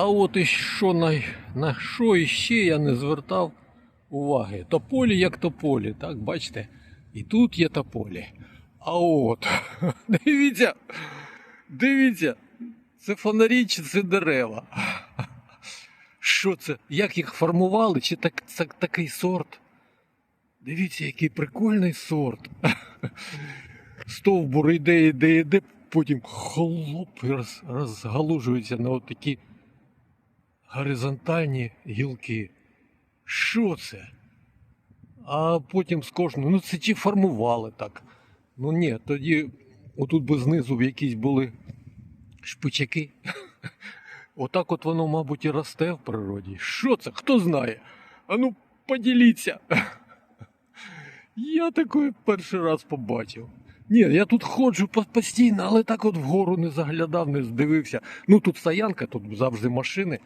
А от і що на, на що іще я не звертав уваги. Тополі як тополі, так, бачите? І тут є тополі. А от, дивіться, дивіться, це фонарі чи це дерева. Що це? Як їх формували? Чи так, це такий сорт? Дивіться, який прикольний сорт. Стовбур йде, йде, йде, потім хлоп і роз, розгалужується на от такі горизонтальні гілки. Що це? А потім з кожного, ну це чи формували так. Ну ні, тоді отут би знизу якісь були шпичаки. Отак от воно, мабуть, і росте в природі. Що це? Хто знає? А ну поділіться. Я такий перший раз побачив. Ні, я тут ходжу постійно, але так от вгору не заглядав, не здивився. Ну тут стоянка, тут завжди машини.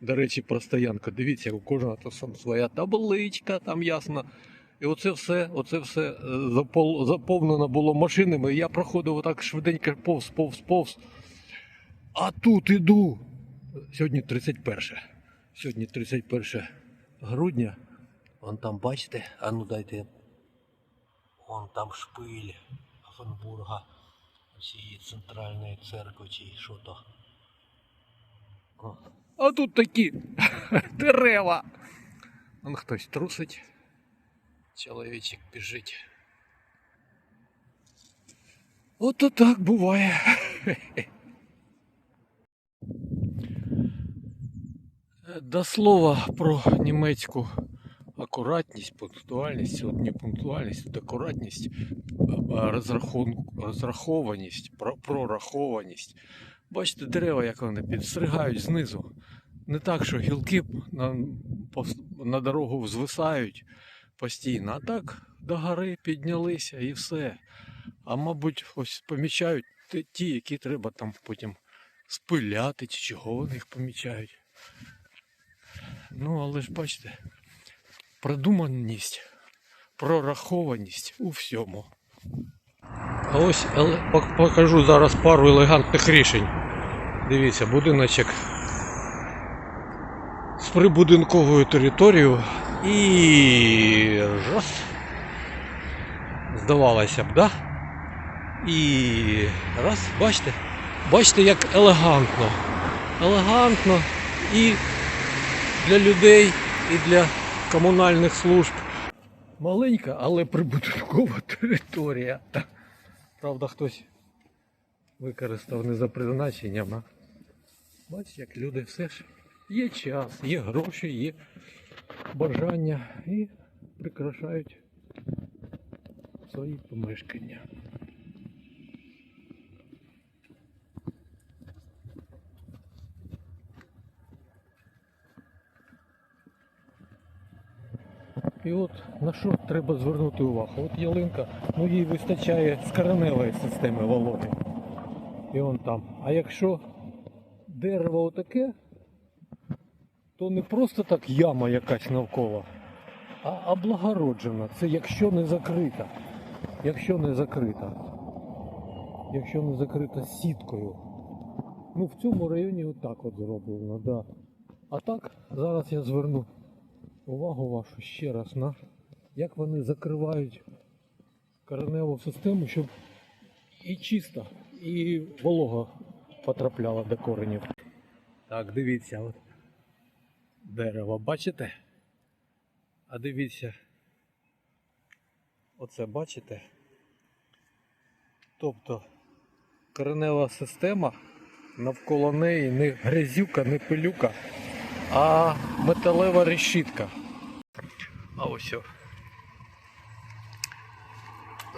До речі, про стоянку. Дивіться, у кожного то сам своя табличка, там ясно. І оце все, оце все е, заповнено було машинами. Я проходив отак швиденько повз, повз, повз. А тут іду. Сьогодні 31. Сьогодні 31 грудня. Вон там, бачите, а ну дайте. Вон там шпиль Фенбурга, цієї центральної церкви чи що то. А тут такі дерева. Вон хтось трусить. Чоловічик біжить. Ото так буває. До слова про німецьку акуратність, пунктуальність, от не пунктуальність, тут акуратність, розрахованість, прорахованість. Бачите, дерева, як вони підстригають знизу. Не так, що гілки на, на дорогу звисають постійно, а так до гори піднялися і все. А мабуть, ось помічають ті, які треба там потім спиляти, чи чого вони їх помічають. Ну, але ж бачите, продуманість, прорахованість у всьому. А ось покажу зараз пару елегантних рішень. Дивіться, будиночок з прибудинковою територією і раз. Здавалося б, да? І раз, бачите? Бачите, як елегантно. Елегантно і для людей, і для комунальних служб. Маленька, але прибудинкова територія. Правда, хтось використав не за призначенням. А бачите, як люди все ж є час, є гроші, є бажання і прикрашають свої помешкання. І от на що треба звернути увагу? От ялинка, ну їй вистачає скореневої системи вологи. І он там. А якщо дерево отаке, то не просто так яма якась навколо, а облагороджена. Це якщо не закрита. Якщо не закрита. Якщо не закрита сіткою. Ну в цьому районі отак от зроблено, да. А так, зараз я зверну увагу вашу ще раз на як вони закривають кореневу систему, щоб і чисто, і волога потрапляла до коренів. Так, дивіться, от дерево, бачите? А дивіться, оце бачите? Тобто коренева система навколо неї не грязюка, не пилюка, а металева решітка. А ось. о.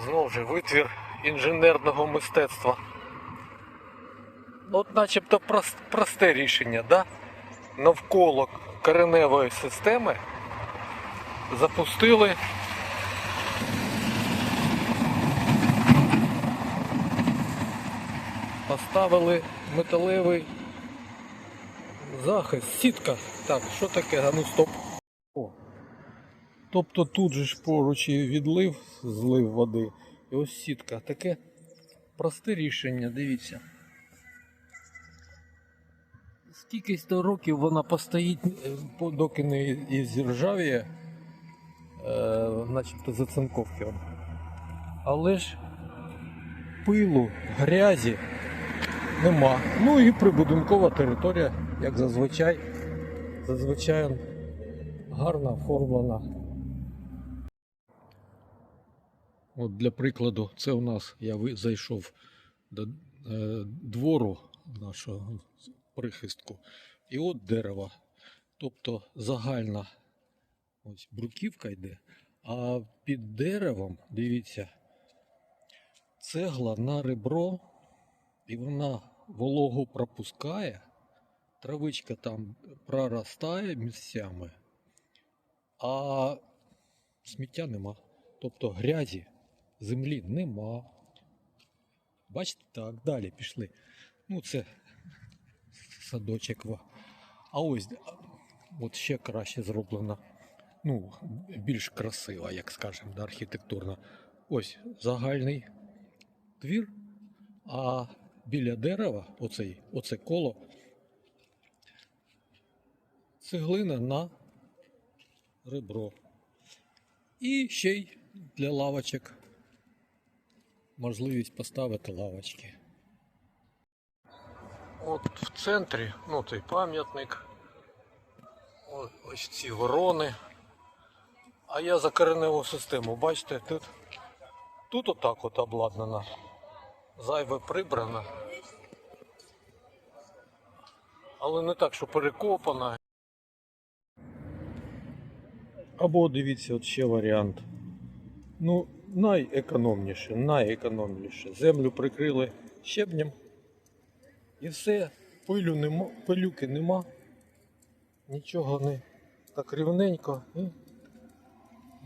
Знов же витвір інженерного мистецтва. От начебто просте рішення, да? Навколо кореневої системи запустили поставили металевий захист, сітка. Так, що таке? А ну стоп. Тобто тут же ж поруч і відлив, злив води. І ось сітка. Таке просте рішення, дивіться. Скільки сто років вона постоїть, е, доки не ізржавіє, е, начебто зацинковки. Але ж пилу, грязі нема. Ну і прибудинкова територія, як зазвичай, зазвичай гарно оформлена. От для прикладу, це у нас я зайшов до е, двору нашого прихистку. І от дерево. Тобто загальна ось бруківка йде, а під деревом, дивіться, цегла на ребро, і вона вологу пропускає, травичка там проростає місцями, а сміття нема. Тобто грязі, землі нема. Бачите, так, далі пішли. Ну, це садочок. А ось от ще краще зроблено. Ну, більш красива, як скажемо, да, архітектурно. Ось загальний двір, а біля дерева, оцей, оце коло, цеглина на ребро. І ще й для лавочок можливість поставити лавочки. От в центрі, ну цей пам'ятник. Ось ці ворони. А я за кореневу систему, бачите, тут, тут отак от обладнано. Зайве прибрано. Але не так, що перекопано. Або дивіться, от ще варіант. Ну, найекономніше, найекономніше. Землю прикрили щебнем. І все, пилю нема, пилюки нема, нічого не так рівненько і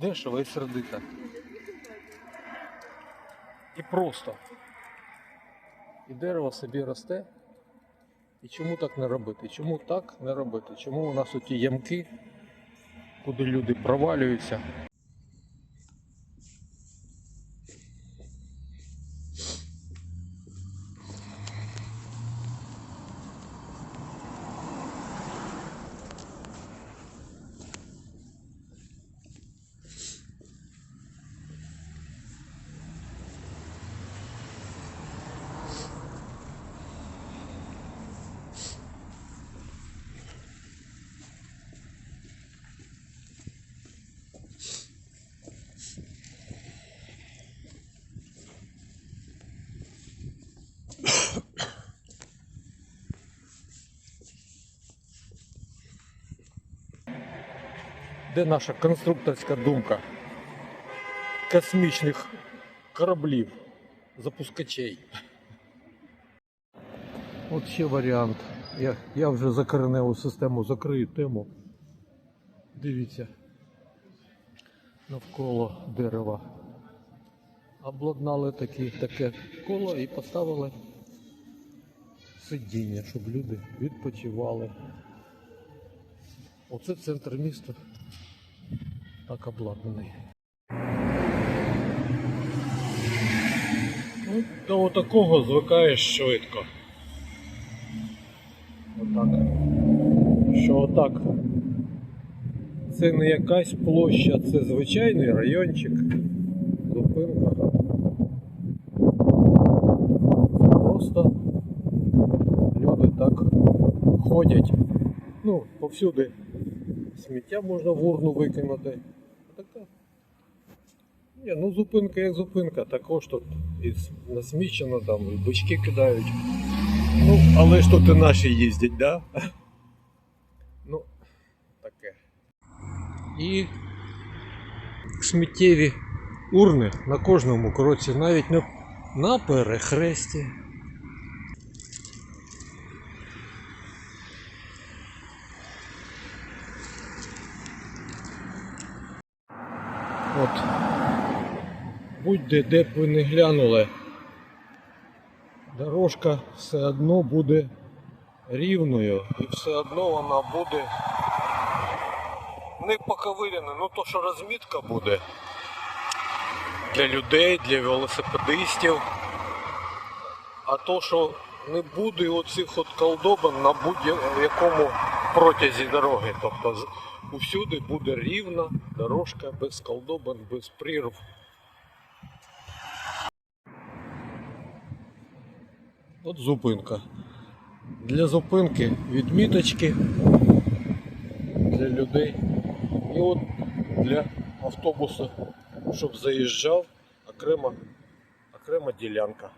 дешево і сердито. І просто. І дерево собі росте. І чому так не робити? Чому так не робити? Чому у нас оті ямки, куди люди провалюються? Де наша конструкторська думка космічних кораблів, запускачей? От ще варіант. Я, я вже за кореневу систему закрию тему. Дивіться. Навколо дерева. Обладнали такі, таке коло і поставили сидіння, щоб люди відпочивали. Оце центр міста. Так обладнаний. Ну, до отакого звикаєш швидко. Отак. Що отак. Це не якась площа, це звичайний райончик. Зупинка. Просто люди так ходять. Ну, повсюди сміття можна в урну викинути. Ні, ну зупинка як зупинка, також тут і насмічено там, і бички кидають. Ну, але ж тут і наші їздять, да? Ну, таке. І сміттєві урни на кожному кроці, навіть на, на перехресті. От. Будь-де де б ви не глянули, дорожка все одно буде рівною і все одно вона буде не поковиряна, ну то що розмітка буде для людей, для велосипедистів. А то, що не буде оцих от колдобин на будь-якому протязі дороги. Тобто усюди буде рівна дорожка без колдобин, без прірв. От зупинка. Для зупинки відміточки для людей. І от для автобуса, щоб заїжджав окрема, окрема ділянка.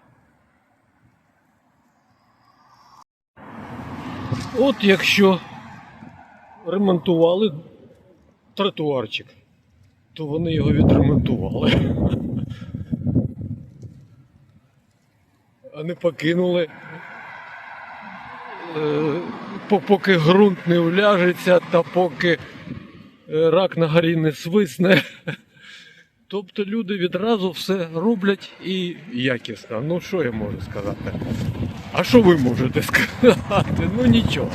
От якщо ремонтували тротуарчик, то вони його відремонтували. не покинули. Е, Поки ґрунт не вляжеться та поки е, рак на горі не свисне. Тобто люди відразу все роблять і якісно. Ну що я можу сказати? А що ви можете сказати? Ну нічого.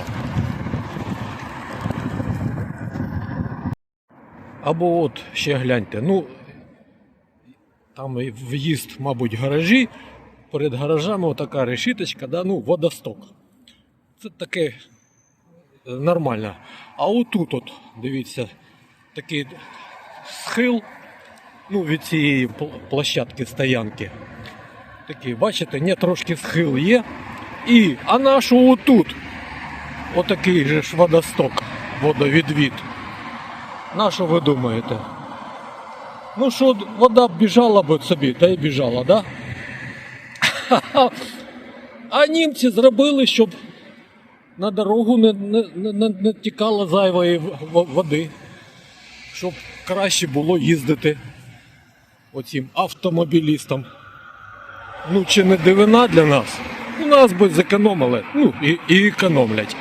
Або от ще гляньте, ну там в'їзд, мабуть, гаражі. Перед гаражами отака решіточка, да, ну, водосток. Це таке е, нормально. А отут, от, дивіться, такий схил ну, від цієї площадки стоянки. Такий, бачите, не трошки схил є. І, а нашу отут, отакий же ж водосток, водовідвід. На що ви думаєте? Ну що, вода б біжала б собі, та й біжала, да? А німці зробили, щоб на дорогу не, не, не, не, тікала зайвої води, щоб краще було їздити оцим автомобілістам. Ну, чи не дивина для нас? У нас би зекономили, ну і, і економлять.